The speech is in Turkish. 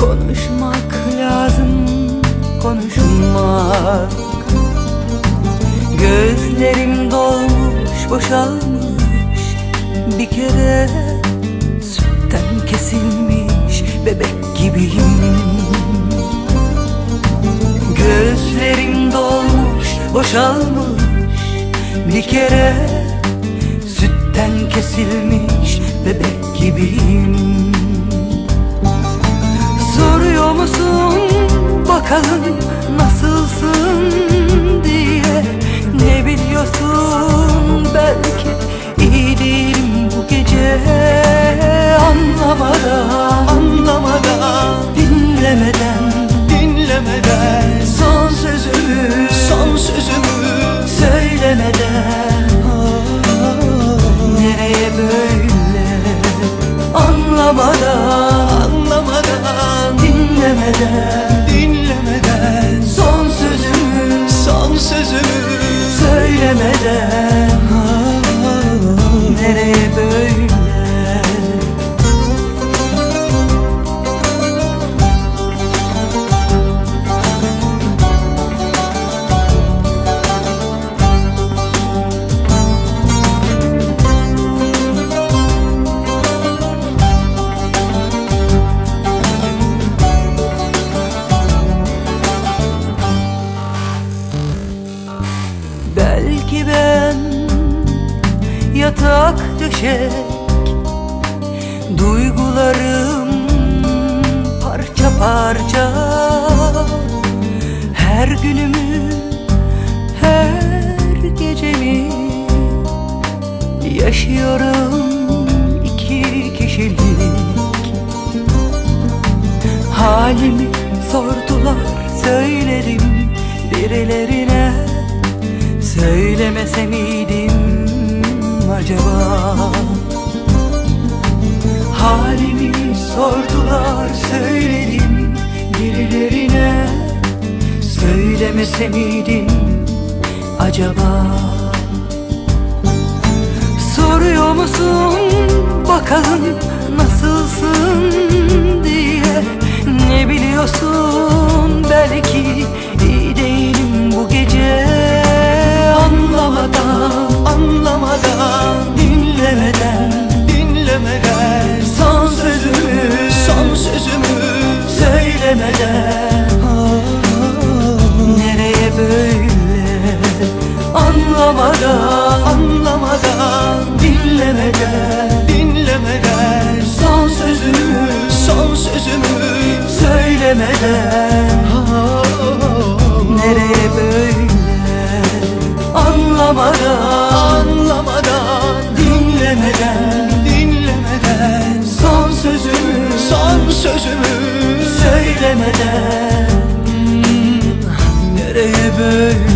Konuşmak lazım konuşmak. Gözlerim dolmuş boşalmış. Bir kere Sütten kesilmiş bebek gibiyim. Gözlerim dolmuş boşalmış. Bir kere Sütten kesilmiş bebek gibiyim musun? Bakalım nasılsın yatak döşek Duygularım parça parça. Her günümü, her gecemi Yaşıyorum iki kişilik. Halimi sordular söyledim birilerine. Söylemese miydim acaba? Halimi sordular söyledim birilerine. Söylemese miydim acaba? Soruyor musun bakalım nasılsın diye. Ne biliyorsun belki sözümü Söylemeden Nereye böyle